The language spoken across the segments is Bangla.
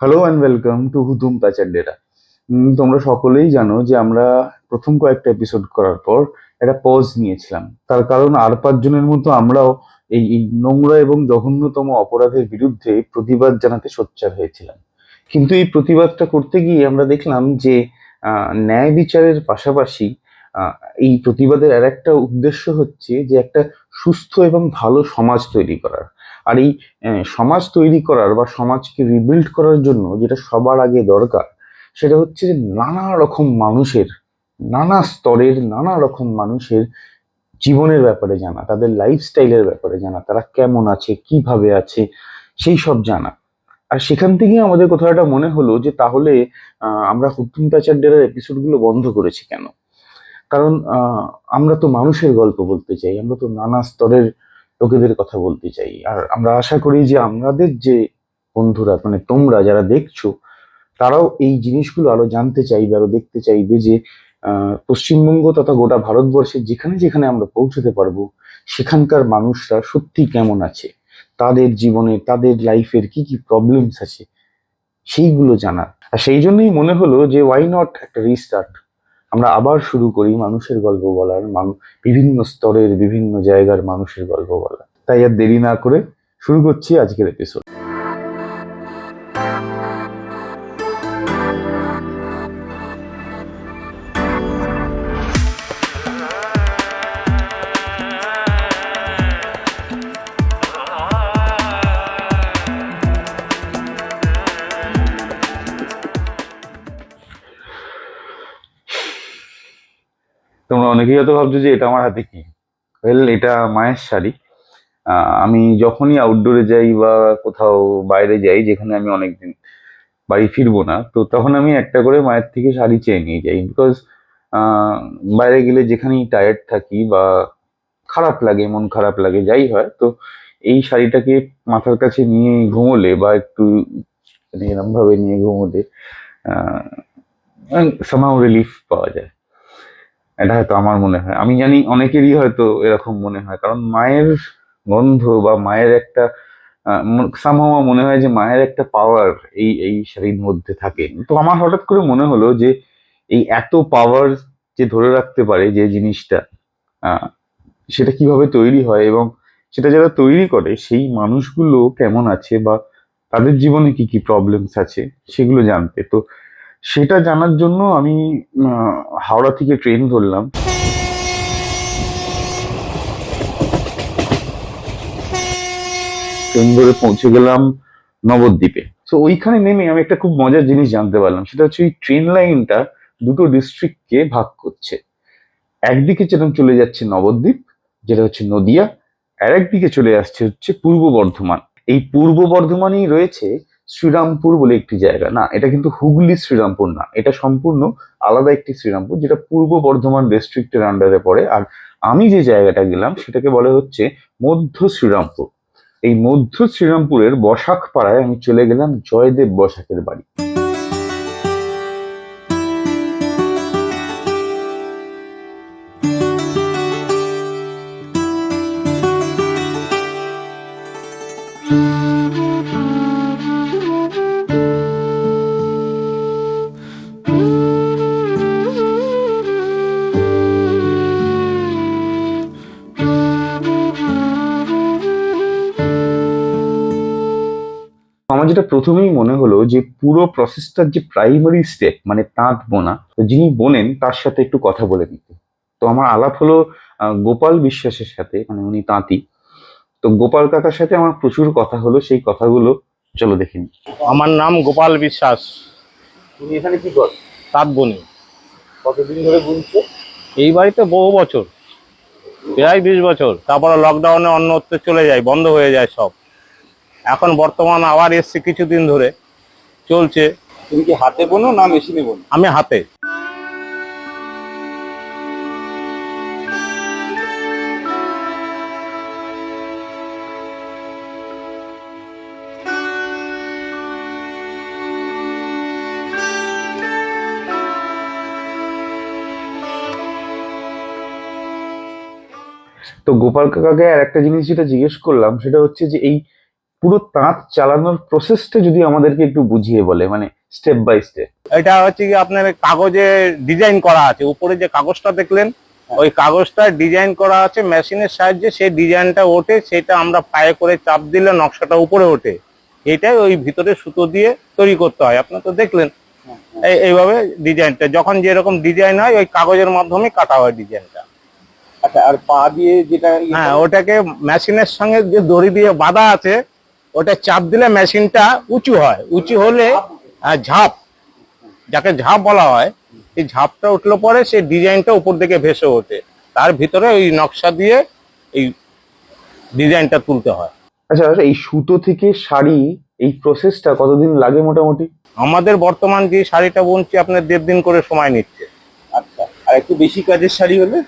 Hello and welcome to Hutum প্যাচার data তোমরা সকলেই জানো যে আমরা প্রথম কয়েকটা এপিসোড করার পর একটা পজ নিয়েছিলাম। তার কারণ আর পাঁচজনের মতো আমরাও এই নোংরা এবং জঘন্যতম অপরাধের বিরুদ্ধে প্রতিবাদ জানাতে সোচ্চার হয়েছিলাম। কিন্তু এই প্রতিবাদটা করতে গিয়ে আমরা দেখলাম যে ন্যায় বিচারের পাশাপাশি এই প্রতিবাদের আর একটা উদ্দেশ্য হচ্ছে যে একটা সুস্থ এবং ভালো সমাজ তৈরি করার। আর এই সমাজ তৈরি করার বা সমাজকে রিবিল্ড করার জন্য যেটা সবার আগে দরকার, সেটা হচ্ছে যে নানা রকম মানুষের, নানা স্তরের, নানা রকম মানুষের জীবনের ব্যাপারে জানা, তাদের লাইফস্টাইলের ব্যাপারে জানা, তারা কেমন আছে, কীভাবে আছে, সেই সব জানা। আর সেখান থেকেই আমাদের কোথাও একটা মনে হলো যে তাহলে আমরা হুতুম প্যাচার ডেরার এপিসোডগুলো বন্ধ করেছি কেন? কারণ আমরা তো মানুষের গল্প বলতে চাই, আমরা তো নানা স্তরের লোকেদের কথা বলতে চাই। আর আমরা আশা করি যে আমাদের যে বন্ধুরা মানে তোমরা যারা দেখছ, তারাও এই জিনিসগুলো আরও জানতে চাইবে, আরও দেখতে চাইবে যে পশ্চিমবঙ্গ তথা গোটা ভারতবর্ষের যেখানে যেখানে আমরা পৌঁছতে পারব, সেখানকার মানুষরা সত্যি কেমন আছে? তাদের জীবনে, তাদের লাইফের কি কি প্রবলেমস আছে? সেইগুলো জানার। আর সেই জন্যই মনে হলো যে ওয়াই নট একটা রিস্টার্ট আমরা আবার শুরু করি মানুষের গল্প বলার বিভিন্ন স্তরের, বিভিন্ন জায়গার মানুষের গল্প বলার। তাই আর দেরি না করে শুরু করছি আজকের এপিসোড তোমরা অনেকেই হয়তো ভাবছ যে এটা আমার হাতে কি? ওয়েল এটা মায়ের শাড়ি। আমি যখনই আউটডোরে যাই বা কোথাও বাইরে যাই, যেখানে আমি অনেকদিন বাড়ি ফিরবো না, তো তখন আমি একটা করে মায়ের থেকে শাড়ি চেয়ে নিয়ে যাই। বিকজ বাইরে গেলে যেখানেই টায়ার্ড থাকি বা খারাপ লাগে, মন খারাপ লাগে, যাই হয়, তো এই শাড়িটাকে মাথার কাছে নিয়ে ঘুমোলে বা একটু মানে এরম ভাবে নিয়ে ঘুমোলে সামাও রিলিফ পাওয়া যায়। এটা হয়তো আমার মনে হয়। আমি জানি অনেকেরই হয়তো এরকম মনে হয়, কারণ মায়ের গন্ধ বা মায়ের একটা সামহাও মনে হয় যে মায়ের একটা পাওয়ার এই এই শাড়ির মধ্যে থাকে। তো আমার হঠাৎ করে মনে হলো যে এই এত পাওয়ার যে ধরে রাখতে পারে যে জিনিসটা সেটা কীভাবে তৈরি হয় এবং সেটা যারা তৈরি করে সেই মানুষগুলো কেমন আছে বা তাদের জীবনে কি কি প্রবলেমস আছে সেগুলো জানতে। তো সেটা জানার জন্য আমি হাওড়া থেকে ট্রেন ধরলাম। ট্রেন ধরে পৌঁছে গেলাম নবদ্বীপে। তো ওইখানে নেমে আমি একটা খুব মজার জিনিস জানতে পারলাম। সেটা হচ্ছে ওই ট্রেন লাইনটা দুটো ডিস্ট্রিক্টকে ভাগ করছে। একদিকে যেরকম চলে যাচ্ছে নবদ্বীপ, যেটা হচ্ছে নদিয়া, আর একদিকে চলে আসছে হচ্ছে পূর্ব বর্ধমান। এই পূর্ব বর্ধমানেই রয়েছে শ্রীরামপুর বলে একটি জায়গা। না, এটা কিন্তু হুগলি শ্রীরামপুর না। এটা সম্পূর্ণ আলাদা একটি শ্রীরামপুর, যেটা পূর্ব বর্ধমান ডিস্ট্রিক্টের আন্ডারে পড়ে। আর আমি যে জায়গাটা গেলাম, সেটাকে বলে হচ্ছে মধ্য শ্রীরামপুর। এই মধ্য শ্রীরামপুরের বসাক পাড়ায় আমি চলে গেলাম জয়দেব বসাকের বাড়ি। যেটা প্রথমেই মনে হলো যে পুরো প্রসেসটার যে প্রাইমারি স্টেপ মানে তাঁত বোনা তো যিনি বোনেন তার সাথে একটু কথা বলে নিতে। তো আমার আলাপ হলো গোপাল বিশ্বাসের সাথে মানে উনি তাঁতি। তো গোপাল কাকার সাথে আমার প্রচুর কথা হলো সেই কথাগুলো চলো দেখে নি আমার নাম গোপাল বিশ্বাস। তুমি এখানে কি কর তাঁত বনি। কতদিন ধরে বুনছো? এই বাড়িতে বহু বছর প্রায় বিশ বছর। তারপরে লকডাউনে অন্যত্র চলে যায় বন্ধ হয়ে যায় সব। এখন বর্তমান আবার এসছে কিছুদিন ধরে। চলছে। তুমি কি হাতে বোনো না মেশিনে বোনো? আমি হাতে। তো গোপাল কাকাকে আর একটা জিনিস যেটা জিজ্ঞেস করলাম সেটা হচ্ছে যে এই পুরো তাঁত চালানোর প্রসেসটা যদি আমাদেরকে একটু বুঝিয়ে বলে মানে স্টেপ বাই স্টেপ এটা হচ্ছে কি আপনার কাগজে ডিজাইন করা আছে। উপরে যে কাগজটা দেখলেন ওই কাগজটা ডিজাইন করা আছে মেশিনের সাহায্যে সেই ডিজাইনটা ওঠে সেটা আমরা পায়ে করে চাপ দিলে নকশাটা উপরে ওঠে। এটাই ওই ভিতরে সুতো দিয়ে তৈরি করতে হয়। আপনার তো দেখলেন এইভাবে ডিজাইনটা যখন যেরকম ডিজাইন হয় ওই কাগজের মাধ্যমে কাটা হয় ডিজাইনটা আচ্ছা আর পা দিয়ে যেটা ইয়ে হ্যাঁ ওটাকে মেশিনের সঙ্গে যে দড়ি দিয়ে বাঁধা আছে ওটা চাপ দিলে মেশিনটা উঁচু হয়। উঁচু হলে আহ, ঝাপ। যাকে ঝাঁপ বলা হয় এই ঝাঁপটা উঠলে পরে সেই ডিজাইনটা উপর দিকে ভেসে ওঠে। তার ভিতরে ওই নকশা দিয়ে এই ডিজাইনটা তুলতে হয়। আচ্ছা এই সুতো থেকে শাড়ি এই প্রসেসটা কতদিন লাগে মোটামুটি? আমাদের বর্তমান যে শাড়িটা বুনছি আপনার দেড় দিন করে সময় নিচ্ছে। আচ্ছা আর একটু বেশি কাজের শাড়ি হলে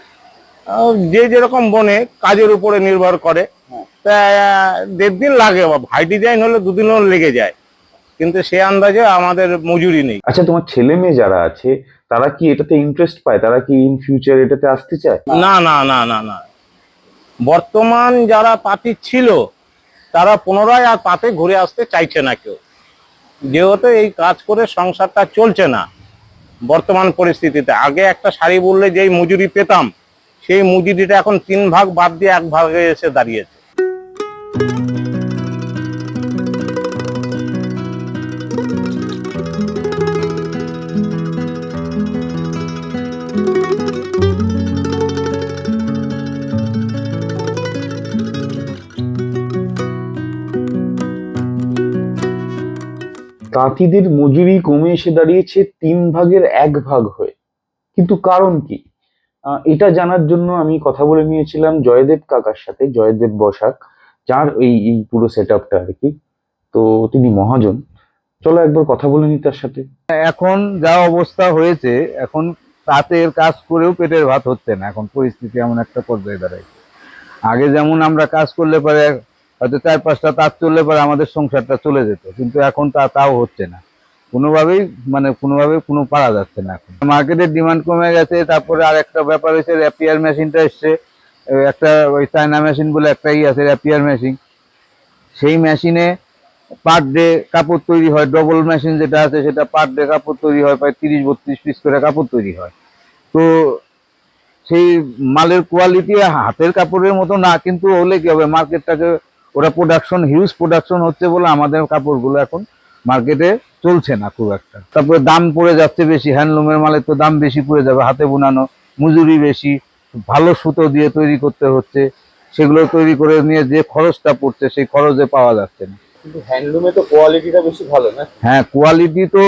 যে যেরকম বনে কাজের উপরে নির্ভর করে। হ্যাঁ। তা দেড় দিন লাগে ভাই ডিজাইন হলে দুদিনও লেগে যায়। কিন্তু সে আন্দাজে আমাদের মজুরি নেই। আচ্ছা তোমার ছেলে মেয়ে যারা আছে তারা কি এটাতে ইন্টারেস্ট পায়? তারা কি ইন ফিউচার এটাতে আসতে চায়? না না না না না। বর্তমান যারা তাঁতি ছিল তারা পুনরায় আর পাতে ঘুরে আসতে চাইছে না কেউ। যেহেতু এই কাজ করে সংসারটা চলছে না বর্তমান পরিস্থিতিতে। আগে একটা শাড়ি বললে যেই মজুরি পেতাম সেই মজুরিটা এখন তিন ভাগ বাদ দিয়ে এক ভাগে এসে দাঁড়িয়েছে। তাঁতিদের মজুরি কমে এসে দাঁড়িয়েছে তিন ভাগের এক ভাগ হয়ে। কিন্তু কারণ কি? এটা জানার জন্য আমি কথা বলে নিয়েছিলাম জয়দেব কাকার সাথে, জয়দেব বসাক, যার এই এই পুরো সেট আপটা আর কি। তো তিনি মহাজন। চলো একবার কথা বলে নি তার সাথে। এখন যা অবস্থা হয়েছে, এখন তাঁতের কাজ করেও পেটের ভাত হচ্ছে না। এখন পরিস্থিতি এমন একটা পর্যায়ে দাঁড়ায় আগে যেমন আমরা কাজ করলে পরে হয়তো চার পাঁচটা তাঁত চললে পরে আমাদের সংসারটা চলে যেত, কিন্তু এখন তা তাও হচ্ছে না। কোনোভাবেই মানে কোনোভাবেই কোনো পারা যাচ্ছে না এখন। মার্কেটের ডিমান্ড কমে গেছে, তারপরে আর একটা ব্যাপার হচ্ছে র্যাপিয়ার মেশিনটা এসছে। একটা ওই চায়না মেশিন বলে একটা ই আছে র্যাপিয়ার মেশিন সেই মেশিনে পার ডে কাপড় তৈরি হয় ডবল মেশিন যেটা আছে, সেটা পার ডে কাপড় তৈরি হয়, প্রায় তিরিশ বত্রিশ পিস করে কাপড় তৈরি হয়। তো সেই মালের কোয়ালিটি হাতের কাপড়ের মতো না, কিন্তু হলে কি হবে মার্কেটটাকে ওরা প্রোডাকশন হিউজ প্রোডাকশন হচ্ছে বলে আমাদের কাপড়গুলো এখন মার্কেটে চলছে না খুব একটা। তারপরে দাম পড়ে যাচ্ছে বেশি হ্যান্ডলুমের মালের তো দাম বেশি পড়ে যাবে হাতে বোনানো মজুরি বেশি ভালো সুতো দিয়ে তৈরি করতে হচ্ছে সেগুলো তৈরি করে নিয়ে যে খরচটা পড়ছে সেই খরচে পাওয়া যাচ্ছে না। কিন্তু হ্যান্ডলুমে তো কোয়ালিটিটা বেশি ভালো না? হ্যাঁ কোয়ালিটি তো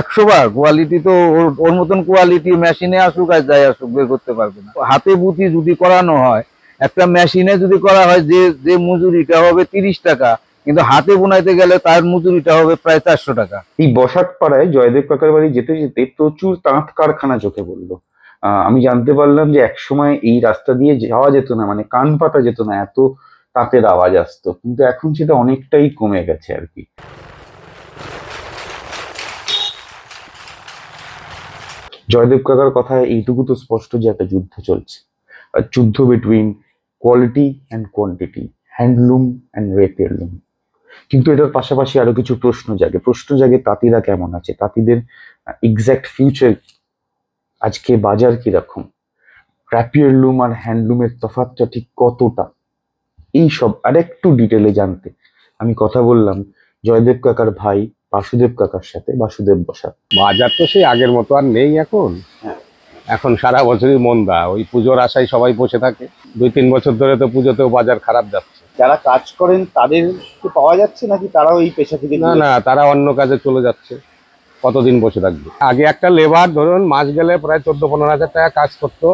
একশো বার কোয়ালিটি তো ওর ওর মতন কোয়ালিটি মেশিনে আসুক আর যাই আসুক বের করতে পারবে না। হাতে বুতি যদি করানো হয় একটা মেশিনে যদি করা হয়, যে যে মজুরিটা হবে তিরিশ টাকা, কিন্তু হাতে বোনাইতে গেলে তার মজুরিটা হবে প্রায় চারশো টাকা। এই বসাক পাড়ায় জয়দেব কাকার বাড়ি যেতে যেতে প্রচুর তাঁত কারখানা চোখে পড়ল। আমি জানতে পারলাম যে একসময় এই রাস্তা দিয়ে যাওয়া যেত না মানে কান পাতা যেত না, এত তাঁতের আওয়াজ আসতো। কিন্তু এখন সেটা অনেকটাই কমে গেছে আর কি। জয়দেব কাকার কথা এইটুকু তো স্পষ্ট যে একটা যুদ্ধ চলছে। যুদ্ধ between quality and quantity handloom and rapier loom কিন্তু এটার পাশাপাশি আরও কিছু প্রশ্ন জাগে। প্রশ্ন জাগে তাঁতিরা কেমন আছে? তাঁতিদের এক্স্যাক্ট ফিউচার আজকে বাজার কীরকম? র্যাপিয়ার লুম আর হ্যান্ডলুমের তফাৎটা ঠিক কতটা? এই সব আরেকটু ডিটেলে জানতে আমি কথা বললাম জয়দেব কাকার ভাই বাসুদেব কাকার সাথে বাসুদেব বসা বাজার তো সেই আগের মতো আর নেই এখন। এখন সারা বছরই মন্দা ওই পুজোর আশায় সবাই বসে থাকে। দুই তিন বছর ধরে তো পুজোতেও বাজার খারাপ যাচ্ছে। যারা কাজ করেন তাদের কি পাওয়া যাচ্ছে নাকি তারাও এই পেশা থেকে না না তারা অন্য কাজে চলে যাচ্ছে। কতদিন বসে থাকবে? আগে একটা লেবার ধরুন মাস গেলে প্রায় চোদ্দ পনেরো হাজার টাকা কাজ করতো।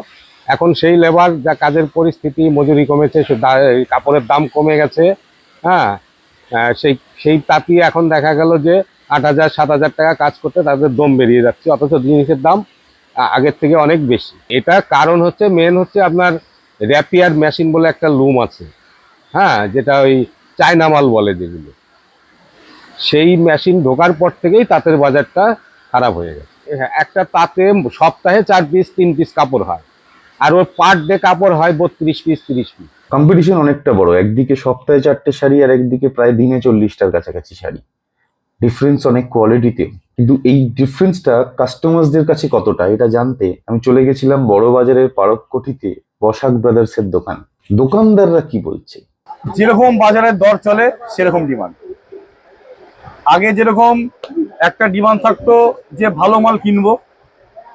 এখন সেই লেবার যা কাজের পরিস্থিতি মজুরি কমেছে কাপড়ের দাম কমে গেছে হ্যাঁ। আহ, সেই সেই তাঁতি এখন দেখা গেল যে আট হাজার সাত হাজার টাকা কাজ করতে তাদের দম বেরিয়ে যাচ্ছে অথচ জিনিসের দাম আগের থেকে অনেক বেশি। এটা কারণ হচ্ছে মেন হচ্ছে আপনার র্যাপিয়ার মেশিন বলে একটা লুম আছে। হ্যাঁ যেটা ওই চায়না মাল বলে যেগুলো। সেই মেশিন ঢোকার পর থেকেই তাঁতের বাজারটা খারাপ হয়ে গেছে। হ্যাঁ, একটা তাঁতে সপ্তাহে চার পিস তিন পিস কাপড় হয়। আর ওর পার ডে কাপড় হয় বত্রিশ পিস তিরিশ পিস কম্পিটিশন অনেকটা বড়। একদিকে সপ্তাহে চারটে শাড়ি আর একদিকে প্রায় দিনে চল্লিশটার কাছাকাছি শাড়ি। ডিফারেন্স অনেক কোয়ালিটিতে কিন্তু এই ডিফারেন্সটা কাস্টমার্সদের কাছে কতটা, এটা জানতে আমি চলে গেছিলাম বড় বাজারের পারককটিতে বসাক ব্রাদার্সের দোকান। দোকানদাররা কি বলছে? যেরকম বাজারের দর চলে, সেরকম ডিমান্ড আগে যেরকম একটা ডিমান্ড থাকতো যে ভালো মাল কিনবো,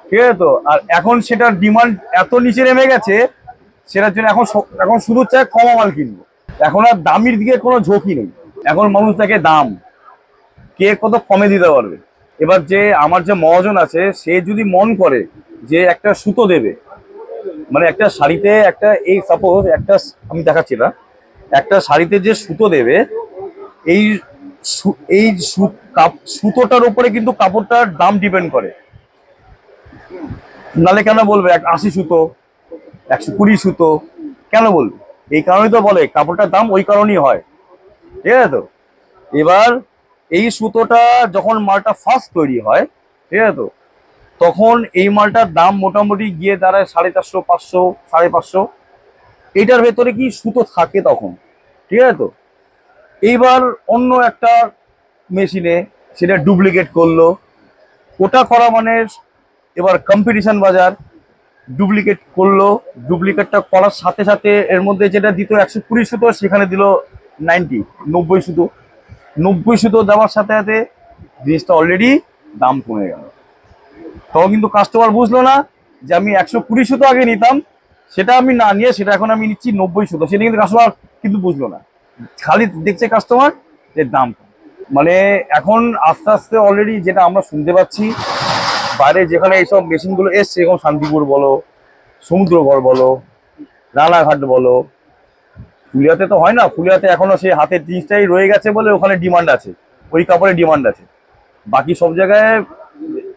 ঠিক আছে তো? আর এখন সেটার ডিমান্ড এত নিচে নেমে গেছে, সেটার জন্য এখন এখন শুধু চায় কমা মাল কিনবো। এখন আর দামির দিকে কোনো ঝোঁকি নেই। এখন মানুষ দেখে দাম, কে কত কমে দিতে পারবে? এবার যে আমার যে মহাজন আছে, সে যদি মন করে যে একটা সুতো দেবে মানে একটা শাড়িতে একটা, এই সাপোজ একটা, আমি দেখাচ্ছি না একটা শাড়িতে যে সুতো দেবে, এই এই সুতোটার উপরে কিন্তু কাপড়টার দাম ডিপেন্ড করে। নালে কেন বলবে, এক আশি সুতো, একশো কুড়ি সুতো, কেন বলবে? এই কারণেই তো বলে, কাপড়টার দাম ওই কারণেই হয়। ঠিক আছে তো? এবার এই সুতোটা যখন মালটা ফার্স্ট তৈরি হয়, ঠিক আছে তো? তখন এই মালটার দাম মোটামুটি গিয়ে দাঁড়ায় সাড়ে চারশো, পাঁচশো, সাড়ে পাঁচশো। এটার ভেতরে কি সুতো থাকে তখন, ঠিক আছে তো? এইবার অন্য একটা মেশিনে সেটা ডুপ্লিকেট করল। ওটা করা মানে এবার কম্পিটিশন বাজার, ডুপ্লিকেট করল। ডুপ্লিকেটটা করার সাথে সাথে এর মধ্যে যেটা দিত একশো কুড়ি সুতো, সেখানে দিল নাইনটি নব্বই সুতো। নব্বই সুতো দেওয়ার সাথে সাথে জিনিসটা অলরেডি দাম কমে গেল। তখন কিন্তু কাস্টমার বুঝলো না যে আমি একশো কুড়ি সুতো আগে নিতাম, সেটা আমি না নিয়ে সেটা এখন আমি নিচ্ছি নব্বই সুতো। সেটা কিন্তু কাস্টমার কিন্তু বুঝলো না। খালি দেখছে কাস্টমার যে দাম। মানে এখন আস্তে আস্তে অলরেডি যেটা আমরা শুনতে পাচ্ছি, বাইরে যেখানে এইসব মেশিনগুলো এসছে এখন শান্তিপুর বলো, সমুদ্রগড় বলো, রানাঘাট বলো ফুলিয়াতে তো হয় না, ফুলিয়াতে এখনও সেই হাতের জিনিসটাই রয়ে গেছে বলে ওখানে ডিমান্ড আছে, ওই কাপড়ের ডিমান্ড আছে। বাকি সব জায়গায়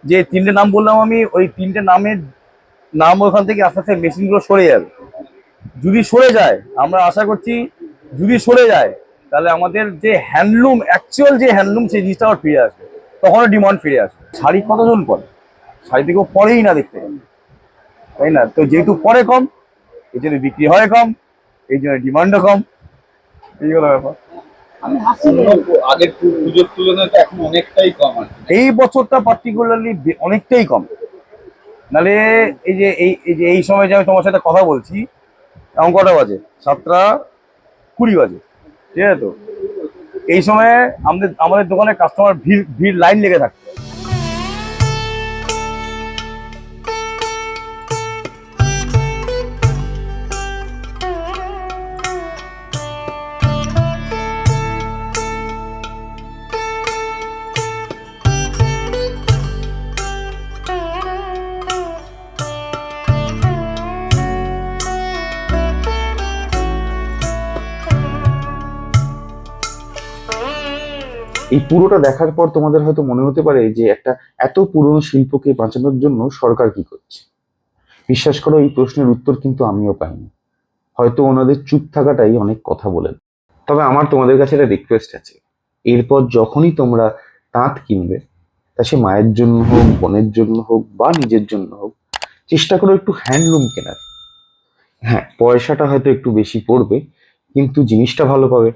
যে তিনটে নাম বললাম আমি, ওই তিনটে নামের নাম ওখান থেকে আস্তে আস্তে মেশিনগুলো সরে যাবে। যদি সরে যায়, আমরা আশা করছি যদি সরে যায়, তাহলে আমাদের যে হ্যান্ডলুম অ্যাকচুয়াল যে হ্যান্ডলুম সেই জিনিসটা আবার ফিরে আসবে। তখনও ডিমান্ড ফিরে আসবে। শাড়ি কতজন পরে? শাড়ি থেকেও পরেই না দেখতে। তাই না? তো যেহেতু পরে কম এই জন্য বিক্রি হয় কম। এই জন্য ডিমান্ডও কম। এই হলো ব্যাপার আগের পুজোর তুলনায় এখন অনেকটাই কম এই বছরটা পার্টিকুলারলি অনেকটাই কম। নালে এই যে এই এই যে এই সময় যে আমি তোমার সাথে কথা বলছি এখন কটা বাজে? সাতটা কুড়ি বাজে। ঠিক আছে তো? এই সময় আমাদের আমাদের দোকানে কাস্টমার ভিড় ভিড় লাইন লেগে থাকে। এই পুরোটা দেখার পর তোমাদের হয়তো মনে হতে পারে যে একটা এত পুরনো শিল্পকে বাঁচানোর জন্য সরকার কি করছে? বিশ্বাস করো, এই প্রশ্নের উত্তর কিন্তু আমিও পাইনি। হয়তো ওনাদের চুপ থাকাটাই অনেক কথা বলেন তবে আমার তোমাদের কাছে একটা রিকোয়েস্ট আছে। এরপর যখনই তোমরা তাঁত কিনবে, তা সে মায়ের জন্য হোক, বোনের জন্য হোক, বা নিজের জন্য হোক, চেষ্টা করো একটু হ্যান্ডলুম কেনার। হ্যাঁ পয়সাটা হয়তো একটু বেশি পড়বে, কিন্তু জিনিসটা ভালো পাবে।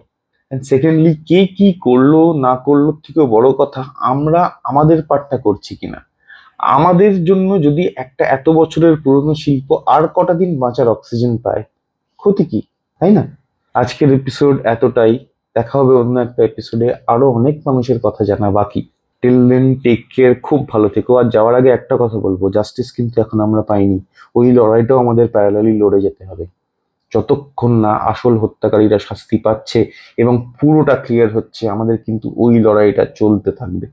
সেকেন্ডলি কে কি করল, না করল থেকেও বড় কথা, আমরা আমাদের পার্টটা করছি কিনা? আমাদের জন্য যদি একটা এত বছরের পুরনো শিল্প আর কটা দিন বাঁচার অক্সিজেন পায়, ক্ষতি কি? তাই না? আজকের এপিসোড এতটাই। দেখা হবে অন্য একটা এপিসোডে আরও অনেক মানুষের কথা জানা বাকি। টিল দেন টেক কেয়ার খুব ভালো থেকো। আর যাওয়ার আগে একটা কথা বলব। জাস্টিস কিন্তু এখন আমরা পাইনি। ওই লড়াইটাও আমাদের প্যারালালি লড়ে যেতে হবে। যতক্ষণ না আসল হত্যাকারীরা শাস্তি পাচ্ছে এবং পুরোটা ক্লিয়ার হচ্ছে, আমাদের কিন্তু ওই লড়াইটা চলতে থাকবে।